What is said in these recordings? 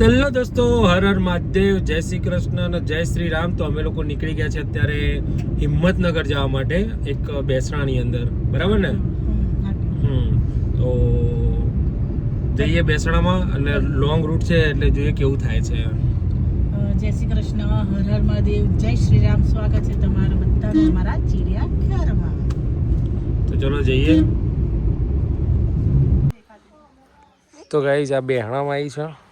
Hello દોસ્તો હર હર મહાદેવ જય શ્રી કૃષ્ણ અને જય શ્રી રામ. તો અમે લોકો નીકળી ગયા છે અત્યારે હિંમતનગર જવા માટે એક બેસણાની અંદર. બરાબર ને? હમ. તો જઈએ બેસણામાં અને લોંગ રૂટ છે એટલે જોઈએ કેવું થાય છે. જય શ્રી કૃષ્ણ હર હર મહાદેવ જય શ્રી રામ. સ્વાગત છે તમારા બધા તમારા ચીડિયા તો ચલો જઈએ. તો ગાઈઝ આ બેહણામાં આવી છે.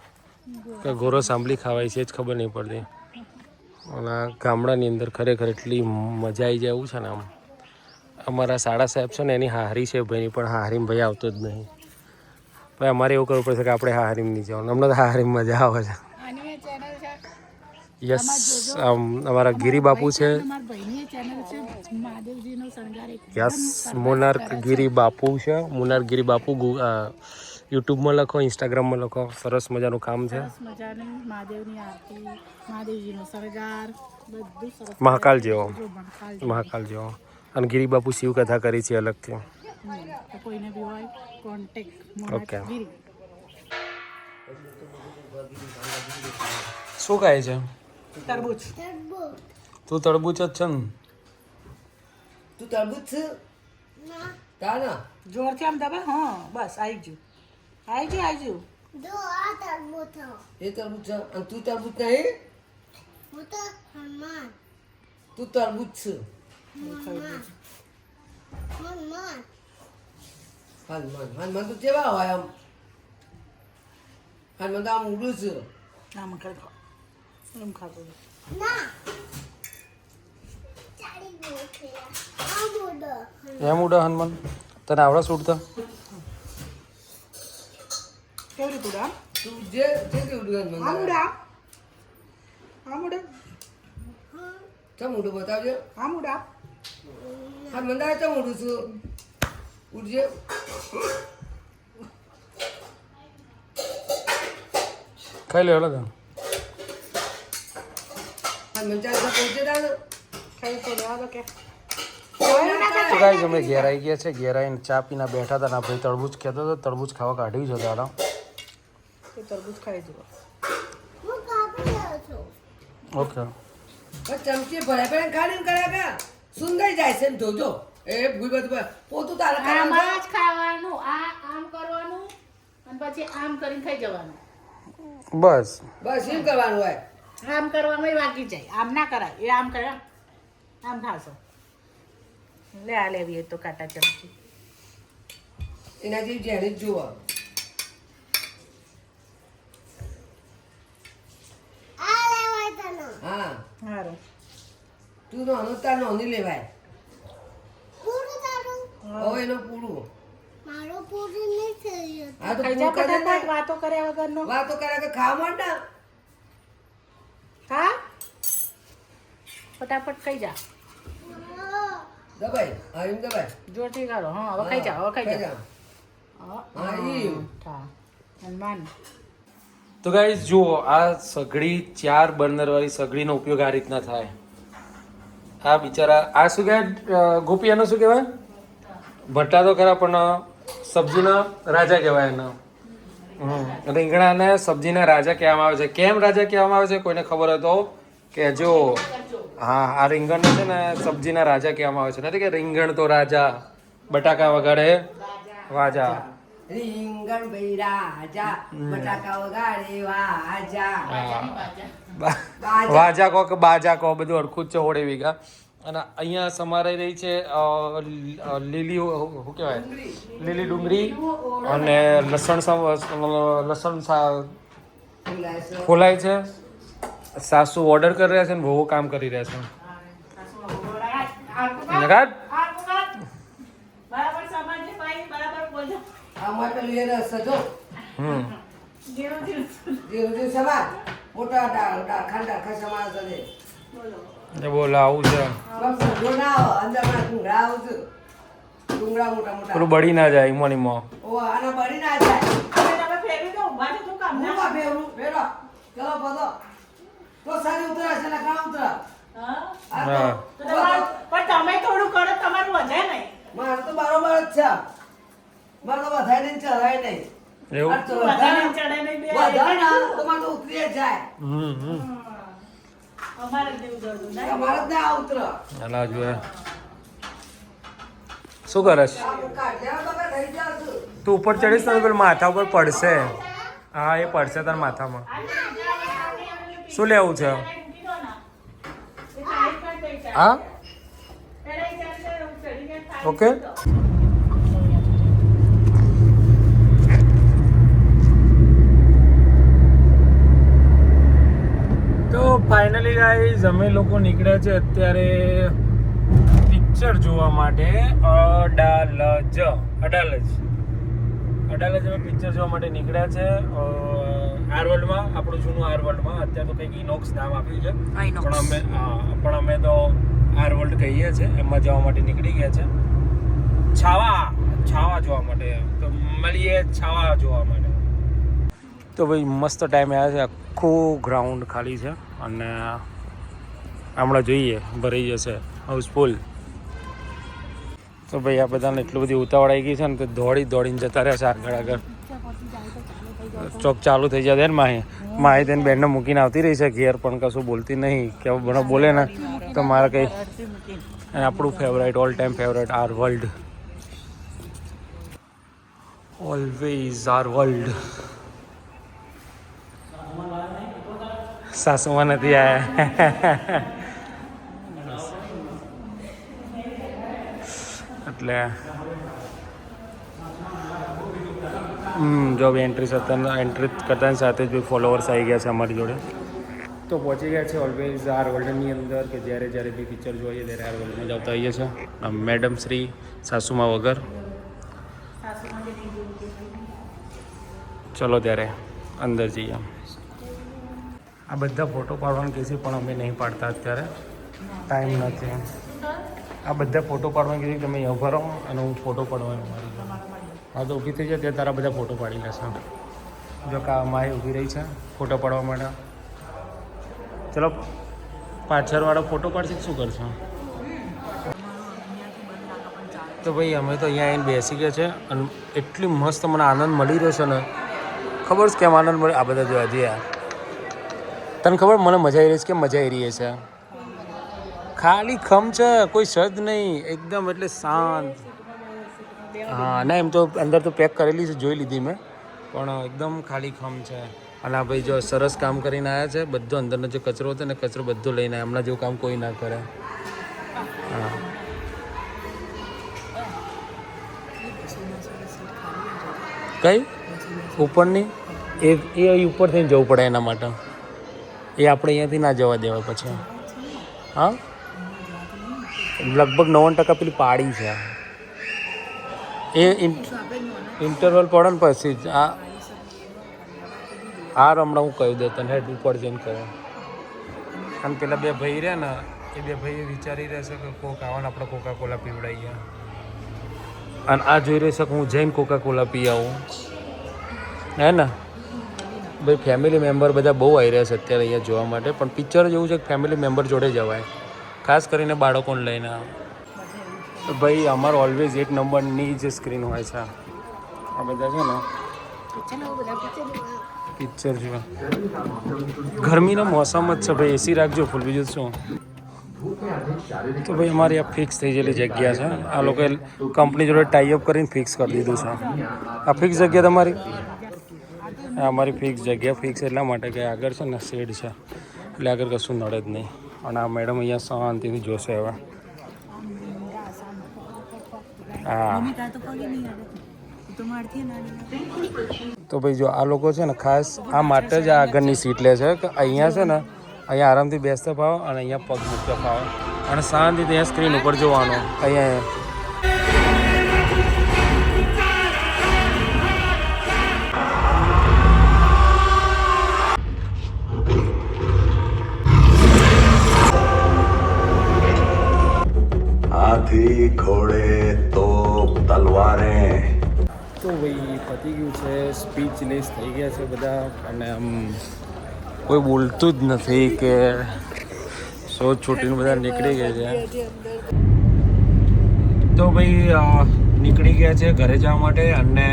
કે ગોરો સાંભળી ખાવાય છે જ ખબર નહીં પડતી. અને ગામડાની અંદર ખરેખર એટલી મજા આવી જાય એવું છે ને આમ. અમારા સાડા સાહેબ છે ને એની હારી છે ભાઈની પણ હારીમ ભાઈ આવતો જ નહીં. ભાઈ અમારે એવું કરવું પડશે કે આપણે હારીમ નહીં જવાનું. અમને તો હારીમ મજા આવે છે. યસ આમ અમારા ગિરી બાપુ છે. યસ મુનાર ગિરી બાપુ છે મુનાર ગિરી બાપુ ગુ- અ, યુટ્યુબમાં લખો ઇન્સ્ટાગ્રામમાં લખો. સરસ મજાનું કામ છે. મહાદેવની આરતી મહાદેવજીનો શણગાર બધું સરસ મહાકાલ જેવો. મહાકાલ જેવો. અને ગિરિબાપુ શિવકથા કથા કરી છે અલગથી. ઓકે કોઈને બી હોય કોન્ટેક્ટ Okay. શું કહે છે? તરબૂચ. તું તરબૂચ જ છે ને? તું તરબૂચ છે? ના. જોરથી આમ દબા હા બસ આવી ગયું. આવી ગયું આવી ગયું. એ તરબૂચ છે અને તું તરબૂચ નહીં? તું તરબૂચ છે. હનુમાન. હનુમાન. તો કેવા હોય આમ? હનુમાન તો આમ ઉડું છે. આમ ખાઈ ખાઓ એમ ખાતો. એમ ઉડા હનુમાન. તને આવડે છૂટતા કેવી રીતે ઉડા તું જે જે કે ઉડું આમ હનુમાન ઉડા આમ ઉડા ચમ ઉડું બતાવજો આમ ઉડા હનુમાન દાદા ચમ ઉડું છું ઉડજે ખાઈ લે પહોંચે ખાઈ તો લેવા દો કે તો ગાઈઝ અમે ઘેર આવી ગયા છે ઘેર આવીને ચા પીને બેઠા હતા ને ભાઈ તરબૂચ કહેતો હતો તરબૂચ ખાવા કાઢ્યું છે દાડા તો તરબૂચ ખાઈ જુઓ. ઓકે. ચમચી ભરે ભરે ખાલી કર્યા કે સુંદર જાય છે જોજો એ ભૂલ બધું પોતું તારે આમાં જ ખાવાનું આ આમ કરવાનું અને પછી આમ કરીને ખાઈ જવાનું. બસ. બસ એમ કરવાનું હોય. આમ કરવામાં વાગી જાય. આમ ના કરાય. એ આમ કરે. આમ ખાશો લે આ લેવી એ તો કાંટા ચમચી. એના જેવી જેને જ જુઓ હા સારું તું નાનો તાર નોંધી લેવાય. હવે એનો પૂરું. હા તો પૂરું કરે ફટાફટ ને. વાતો કર્યા વગરનો. વાતો કર્યા કે ખાવા માંડ ને? હા? ફટાફટ ખાઈ જા. દબાઈ એમ દબાઈ જોરથી કરો હા હવે ખાઈ જા હવે ખાઈ જા. હા, હા, ઠા હનુમાન. તો ગાઈઝ જુઓ આ સગડી ચાર બર્નર વાળી સગડીનો ઉપયોગ આ રીતના થાય. આ બિચારા. આ શું કહેવાય? ગોપી એનો શું કહેવાય? ભટ્ટા તો ખરા, પણ સબ્જીના રાજા કહેવાય એના. રીંગણાને સબ્જીના રાજા કહેવામાં આવે છે. કેમ રાજા કહેવામાં આવે છે? કોઈને ખબર હોય તો જો, હા, આ રીંગણને છે ને સબ્જીના રાજા કહેવામાં આવે છે. નથી કે રીંગણ તો રાજા, બટાકા વગાડે, વાજા. રીંગણ ભાઈ રાજા બટાકા વગાડે વાજા. વાજા. કહો કે બાજા કહો બધું અડખું જ છે હોળે વીઘા. અને અહીંયા સમારાઈ રહી છે લીલી શું કહેવાય? લીલી ડુંગળી અને લસણ લસણ. ફોલાય છે. સાસુ ઓર્ડર કરી રહ્યા છે ને વહુ કામ કરી રહ્યા છે નગાટ? બરાબર સમજે ભાઈ બરાબર બોલજો આમાં પેલું એ રસ જો હમ. જીરો જીરો જે મોટા ડાળ ડાળ ખાંડા ખસમા બોલો આવું છે. બસ જો ના આવો ડુંગળા મોટા મોટા. પેલું બળી ના જાય ઈમો ઈમો ઓ આના બળી ના જાય. તમે ફેરવી દો તું કામ ના. કા ફેરો. ચલો બધો. તો સારી ઉતરા છે ને કામ ઉતરા હા? પણ તમે થોડું કરો તમારું વધે નહીં. મારે તો બરોબર જ છે. મારે તો વધારે નહીં ચલાય નહીં. એવું? વધારે વધારે નહીં વધારે ના તો તો ઉતરી જાય. હમ હમ. અમારે જ ના ઉતર. શું કરે છું. તું ઉપર ચડીશ તો પેલું માથા ઉપર પડશે. હા એ પડશે તાર માથામાં. શું લેવું છે? હા? ઓકે. તો ફાઇનલી ગાઈઝ અમે લોકો નીકળ્યા છે અત્યારે પિક્ચર જોવા માટે અડાલજ. અડાલજ. અડાલજ અમે પિક્ચર જોવા માટે નીકળ્યા છે આર વર્લ્ડમાં આપણું જૂનું આર વર્લ્ડમાં અત્યારે તો કંઈક ઇનોક્સ નામ આપ્યું છે. પણ અમે પણ અમે તો આર વર્લ્ડ કહીએ છીએ. એમાં જવા માટે નીકળી ગયા છે. છાવા છાવા જોવા માટે. તો મળીએ છાવા જોવા માટે. તો ભાઈ મસ્ત ટાઈમે આવ્યા છે. આખું ગ્રાઉન્ડ ખાલી છે. અને હમણાં જોઈએ, ભરાઈ જશે. હાઉસફુલ તો ભાઈ આ બધાને એટલું બધી ઉતાવળ આવી ગઈ છે ને તો દોડી દોડીને જતા રહ્યા છે આગળ આગળ. ચોક ચાલુ થઈ જતા ને માહી. માહી તેને બેનને મૂકીને આવતી રહી છે. ઘેર પણ કશું બોલતી નહીં. કે ભણો બોલે ને, તો મારે કંઈ આપણું favourite all time favourite R world always R world સાસુમાં નથી આયા એટલે હમ જો બી એન્ટ્રી થતા એન્ટ્રી કરતાની સાથે જ બી ફોલોવર્સ આવી ગયા છે અમારી જોડે તો પહોંચી ગયા છે ઓલવેઝ આર વર્લ્ડની અંદર કે જ્યારે જ્યારે બી પિક્ચર જોઈએ ત્યારે આર વર્લ્ડમાં જ આવતા આવીએ છીએ મેડમ શ્રી સાસુમાં વગર ચલો ત્યારે અંદર જઈએ આ બધા ફોટો પાડવાનું કહે છે, પણ અમે નહીં પાડતા અત્યારે. ટાઈમ નથી. આ બધા ફોટો પાડવાનું કીધું તમે અહીંયા ઊભા રહો અને હું ફોટો પાડવાનો મારી હા, તો ઊભી થઈ જાય ત્યાં તારા બધા ફોટો પાડી લેશે. જો કા માહી ઊભી રહી છે ફોટો પાડવા માટે. ચલો પાછળવાળો ફોટો પાડશે શું કરશો? તો ભાઈ, અમે તો અહીંયા આવીને બેસી ગયા છે અને એટલી મસ્ત મને આનંદ મળી રહ્યો છે ને. ખબર છે કેમ આનંદ મળે આ બધા જોવા જઈએ. તને ખબર મને મજા આવી રહી છે કે મજા આવી રહી છે? ખાલી ખમ છે, કોઈ સદ નહીં, એકદમ એટલે શાંત. હા, ના, એમ તો અંદર તો પેક કરેલી છે, જોઈ લીધી મેં. પણ એકદમ ખાલી ખમ છે. અને આ ભાઈ જો સરસ કામ કરીને આવ્યા છે, બધો અંદરનો જે કચરો હતો ને, કચરો બધો લઈને આવ્યા હમણાં જેવું કામ કોઈ ના કરે. હા. કઈ? ઉપરની? એ એ ઉપર થઈને જવું પડે એના માટે. એ આપણે અહીંયાથી ના જવા દેવાય પછી હા? લગભગ નવ્વાણું ટકા પેલી પાડી છે એ ઇન્ટરવલ પડે ને પછી આ આ રમણા હું કહી દે તને, હેડ ઉપર જઈને કહે. અને પેલા બે ભાઈ રહ્યા ને, એ બે ભાઈ વિચારી રહેશે કે કોક આવવાને આપણે કોકા કોલા પીવડાવીએ અને આ જોઈ રહેશે કે હું જઈને કોકા કોલા પી આવું. હે ને? ભાઈ ફેમિલી મેમ્બર બધા બહુ આવી રહ્યા છે અત્યારે અહીંયા જોવા માટે. પણ પિક્ચર જેવું છે કે ફેમિલી મેમ્બર જોડે જવાય. ખાસ કરીને બાળકોને લઈને. ભાઈ, અમારો ઓલવેઝ એક નંબરની જે સ્ક્રીન હોય છે. આ બધા છે ને? પિક્ચર જોવા. ગરમીનો મોસમ જ છે ભાઈ. એસી રાખજો ફૂલ બીજું શું? તો ભાઈ, અમારી આ ફિક્સ થઈ ગયેલી જગ્યા છે. આ લોકોએ કંપની જોડે ટાઈઅપ કરીને ફિક્સ કરી દીધું છે. આ ફિક્સ જગ્યા તમારી? અમારી ફિક્સ જગ્યા ફિક્સ એટલા માટે કે આગળ છે ને શેડ છે. એટલે આગળ કશું નડે જ નહીં. અને આ મેડમ અહીંયા શાંતિથી જોશે હવે. હા. તો ભાઈ જો આ લોકો છે ને ખાસ આ માટે જ આગળની સીટ લે છે કે અહીંયા છે ને અહીંયા આરામથી બેસતા ફાવે અને અહીંયા પગ મૂકતા ફાવે. અને શાંતિથી અહીંયા સ્ક્રીન ઉપર જોવાનું. અહીંયા હાથી ઘોડે તો તલવારે. તો ભાઈ પતી ગયું છે સ્પીચલેસ થઈ ગયા છે બધા. અને આમ કોઈ બોલતું જ નથી કે શોધ છૂટીને બધા નીકળી ગયા છે. તો ભાઈ નીકળી ગયા છે ઘરે જવા માટે અને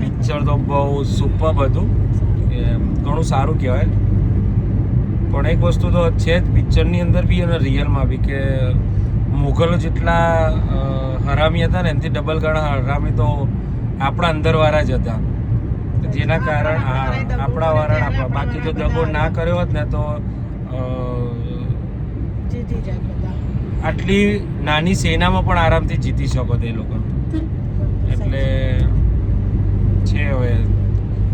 પિક્ચર તો બહુ સુપર હતું. ઘણું સારું કહેવાય. પણ એક વસ્તુ તો છે જ પિક્ચરની અંદર બી અને રિયલમાં બી કે મુઘલો જેટલા હરામી હતા ને એનાથી ડબલ ગણા હરામી તો આપણા અંદરવાળા જ હતા. જેના કારણ આપણા વારણ આપણા બાકી જો દગો ના કર્યો હોત ને તો આટલી નાની સેનામાં પણ આરામથી જીતી શકો તે લોકો. એટલે છે હવે.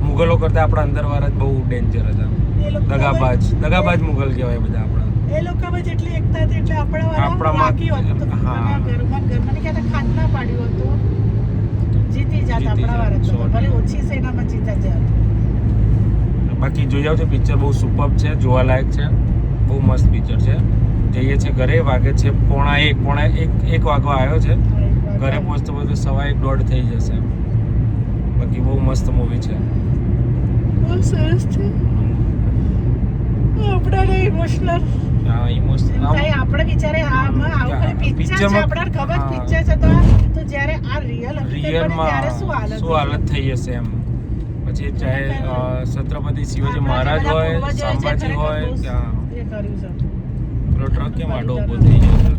મુગલો કરતા આપણા અંદરવાળા જ બહુ ડેન્જર હતા. દગાબાજ. દગાબાજ મુગલ કહેવાય બધા. એ લોકોમાં જેટલી એકતા હતી એટલે આપણા બાકી હતું ઘરમાં ઘરમાં ક્યાં ખાત ના પાડ્યું હતું જીતી જાત આપણા વાળા ભલે ઓછી સેનામાં જીતા જાત. બાકી જોઈ આવજો પિક્ચર બહુ સુપર છે જોવાલાયક છે. બહુ મસ્ત પિક્ચર છે. જઈએ છે ઘરે વાગે છે પોણા એક પોણા એક એક વાગવા આવ્યો છે. ઘરે પહોંચતો પહોંચતો સવા એક દોઢ થઈ જશે. બાકી બહુ મસ્ત મૂવી છે. બહુ સરસ છે. આપણાને ઇમોશનલ આપણે આમાં આવું પિક્ચર છે ખબર. પિક્ચર છે તો તો જ્યારે આ રિયલ ત્યારે શું હાલત શું હાલત થઈ હશે એમ? પછી ચાહે છત્રપતિ શિવાજી મહારાજ હોય સંભાજી હોય ત્યાં પેલો ટ્રક કેમ આડો ઊભો થઈ ગયો